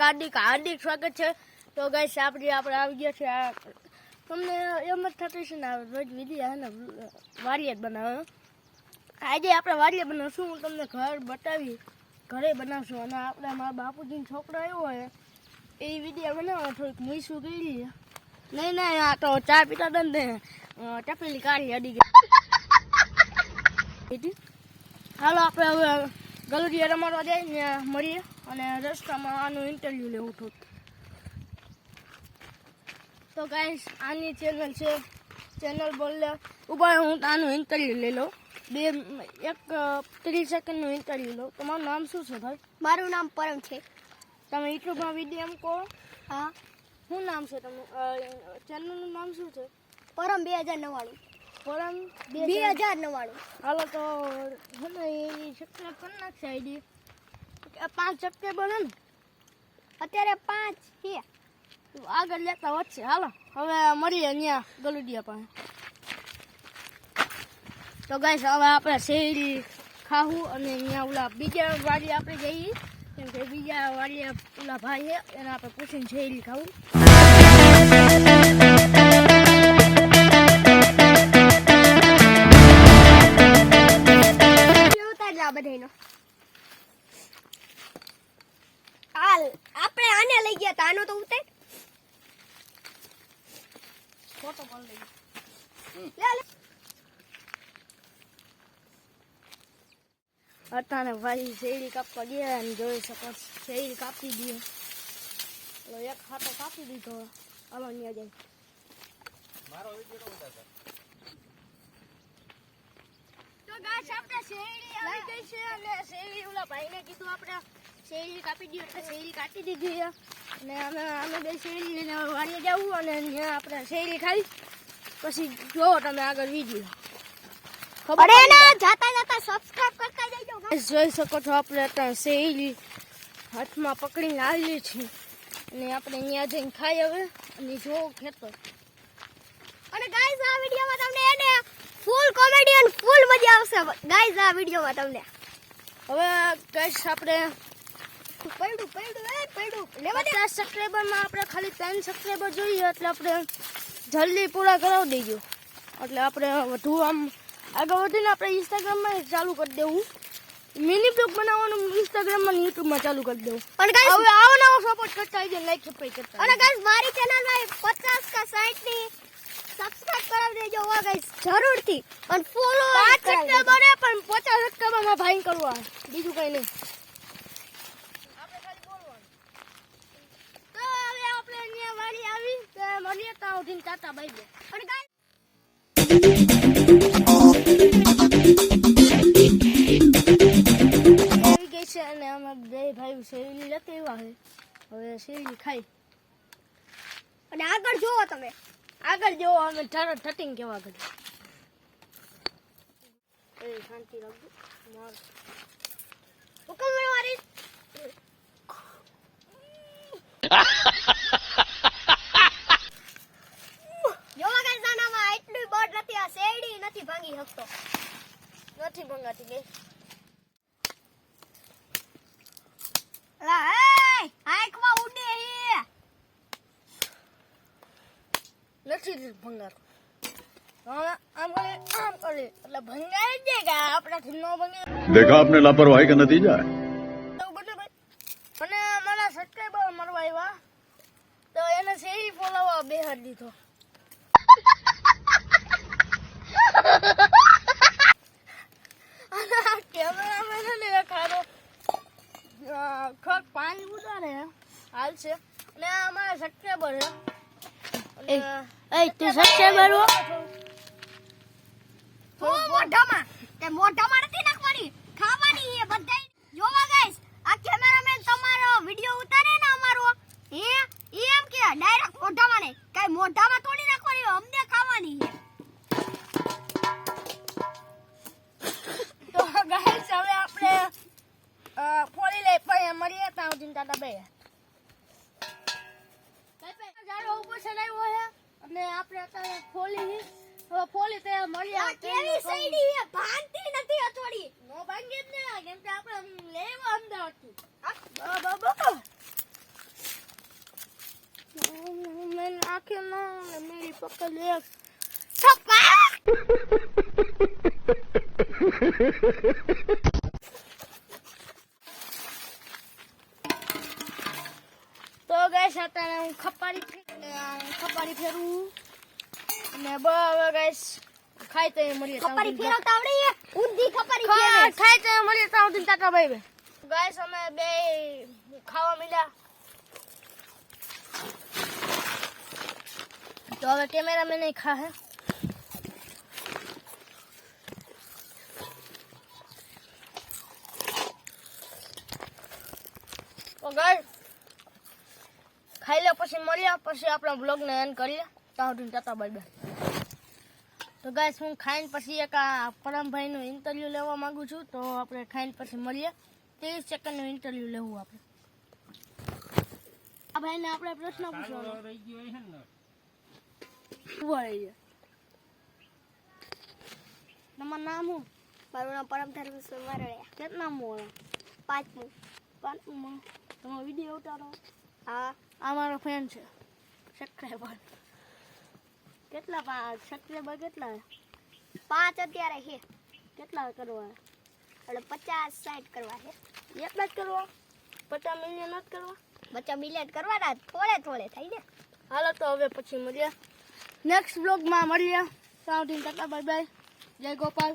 હાર્દિક હાર્દિક હાર્દિક સ્વાગત છે. તો ગાઈસ આપણે આપણે આવી ગયા છે આ તમને એમ જ થતું છે ને રોજ વિધિ ને વારિયત બનાવે આજે આપણે વારિયત બનાવશું હું તમને ઘર બતાવી ઘરે બનાવશું. અને આપણે મારા બાપુજીનો છોકરો આવ્યો હોય એ વીડિયો બનાવવા થોડીક મીસું કરી નહીં નહીં આ તો ચા પીતા હતા ને ટપેલી કાઢી અડી ગઈ. હાલો આપણે હવે ગલુડિયા રમાડવા જઈએ ને મળીએ. અને રસ્તામાં આનું ઇન્ટરવ્યૂ લેવું હતું. તો ગાઈસ આની ચેનલ છે. ચેનલ બોલે ઉપર હું આનું ઇન્ટરવ્યૂ લઈ લઉં. બે એક ત્રીસ સેકન્ડનું ઇન્ટરવ્યૂ લઉં. તમારું નામ શું છે ભાઈ? મારું નામ પરમ છે. તમે યુટ્યુબમાં વીડિયો એમ કહો? હા. શું નામ છે તમારું? ચેનલનું નામ શું છે? પરમ બે હજાર નવ્વાણું. પરમ બે હજાર નવ્વાણું. હાલો તો હું સબસ્ક્રાઈબ કરી નાખશે આઈડી પાંચ હે ને. અત્યારે પાંચ છે. આગળ લેતા વધશે. હાલો, હવે મળીએ અહીંયા ગલુડિયા પાસે. તો ગાઈસ, હવે આપણે શેરડી ખાવું અને અહીંયા ઓલા બીજા વાડી આપણે જઈએ. કેમ કે બીજા વાડી ઓલા ભાઈ છે, એને આપણે પૂછીને શેરડી ખાવું. ઉતાર હાલ આપણે આને લઈ ગયા તા. આનો તો ઉતે ફોટો પણ લઈ લે. લે અત્યારે ભાઈ શેરડી કાપવા ગયા અને જોઈ શકો શેરી કાપી દીધો. તો એક હાથો કાપી દીધો. હાલો ન્યા જાય તો ગાઈસ આપણે શેરડી આવી ગઈ છે અને શેરી ઓલા ભાઈને કીધું આપણે શેરડી કાપી દઈએ એટલે શેરી કાપી દીધી અને અમે અમે બે શેરી લઈને હવે જવું અને ત્યાં આપણે શેરી ખાઈ. પછી જોવો તમે આગળ વીડિયો. અરે ના જાતા જાતા સબસ્ક્રાઇબ કરતા જજો. જોઈ શકો છો આપણે ત્યાં શેરી હાથમાં પકડીને આવેલી છે અને આપણે ત્યાં જઈને ખાઈ હવે. અને જો ખેતર. અને ગાઈઝ આ વિડિયોમાં તમને એને ફૂલ કોમેડી અને ફૂલ મજા આવશે. ગાઈઝ આ વિડીયોમાં તમને. હવે ગાઈસ આપણે પડ્યું પડ્યું એ પડ્યું લેવા દે પચાસ આપણે ખાલી ત્રણ સબસ્ક્રાઈબર જોઈએ એટલે આપણે જલ્દી પૂરા કરાવી દઈજો એટલે આપણે વધુ આમ આગળ વધીને આપણે ઇન્સ્ટાગ્રામમાં ચાલુ કરી દેવું. મિની બ્લોગ બનાવવાનું ઇન્સ્ટાગ્રામમાં અને યુટ્યુબમાં ચાલુ કરી દેવું. ગાઈઝ હવે આવો નવો સપોર્ટ કરતા આવજો લાઈક સબસ્ક્રાઈબ કરતા અને. ગાઈઝ મારી ચેનલમાં 50 કા 60 ની સબસ્ક્રાઇબ કરાવી દેજો હો ગાઈઝ જરૂરથી. અને ફોલો પાંચ સપ્ટેમ્બરે પણ પચાસ સપ્ટેમ્બરમાં ભાઈ કરવા બીજું કઈ નહીં તો હવે આપણે અહીંયા આવી મળીએ ત્યાં ઉઠીને ચાતા બાઈ અને છે અને અમે બે ભાઈ શેરડી લેતી આવ્યા છે હવે શેરડી ખાઈ અને આગળ જોવો તમે આગળ જોવો અમે ઠર ઠટિંગ કેવા કરી એ શાંતિ રાખજો હુકમ મારી જોવા ગાઈઝ આનામાં એટલી બળ નથી આ શેરડી નથી ભાંગી શકતો નથી ભંગાતી ગઈ અલા એ હાઈકમાં ઉડે હે નથી ભંગાર હવે આમ કરે આમ કરે એટલે ભંગારી જ જાય કે આપણાથી ન ભંગે देखा आपने लापरवाही का नतीजा है એવું ખર પાણી ઉડાડે હાલ છે. અને અમારા સબસ્ક્રાઈબર છે. એ તું સબસ્ક્રાઈબર હો? તો મોઢામાં તે મોઢામાં નથી નાખવાની. ખાવાની એ બધાય. જોવા ગાઈસ આ કેમેરામેન તમારો વિડિયો ઉતારે ને અમારો. એ એમ કે ડાયરેક્ટ મોઢામાં નહીં. કઈ મોઢામાં થોડી ને આપણે અત્યારે ખોલી હવે ખોલી તે મળી કેવી સઈડી એ ભાંતી નથી અચોડી નો ભાંગી જ ને કેમ કે આપણે લેવા અમદાવાદથી બા બા બા. મેં આખે ના મેરી પકડ લે છપ્પા! તો ગેસ અત્યારે હું ખપાડી ખપાડી ફેરવું. અને બરાબર ગાઈસ ખાઈ તો મળીએ ખપારી ફેરવતા આવડે? ઊંધી ખપારી ફેરવે. ખાઈ તો મળીએ ત્યાં સુધી ટાટા બાય બાય અમે બે ખાવા મળ્યા તો હવે કેમેરામેન નહીં ખા હે ખાઈ લે પછી મળ્યા પછી આપણા બ્લોગને એન્ડ કરીએ. ત્યાં સુધી ટાટા બાય બાય તો ગાઈસ હું ખાઈને પછી એક આ પરમભાઈનું ઇન્ટરવ્યૂ લેવા માંગુ છું. તો આપણે ખાઈને પછી મળીએ. ત્રીસ સેકન્ડનું ઇન્ટરવ્યૂ લેવું આપણે. આ ભાઈને આપણે પ્રશ્ન પૂછવાનો. ઊભો રહી ગયા. તમારું નામ શું? મારું નામ પરમ ધર્મ સુમરળિયા કેટલા મોડા પાંચમું. પાંચમું તમે વીડિયો ઉતારો. હા. આ મારો ફ્રેન્ડ છે. સબસ્ક્રાઈબર કેટલા પા સબસ્ક્રાઈબર કેટલા? પાંચ અત્યારે છે. કેટલા કરવા? એટલે પચાસ સાઠ કરવા છે. એટલા જ કરવા? પચાસ મિલિયન જ કરવા? પચાસ મિલિયન કરવાના? થોડે થોડે થઈ ને હાલો તો હવે પછી મળીએ. નેક્સ્ટ બ્લોગમાં મળીએ. સાઉન્ડ ટાટા બાય બાય જય ગોપાલ.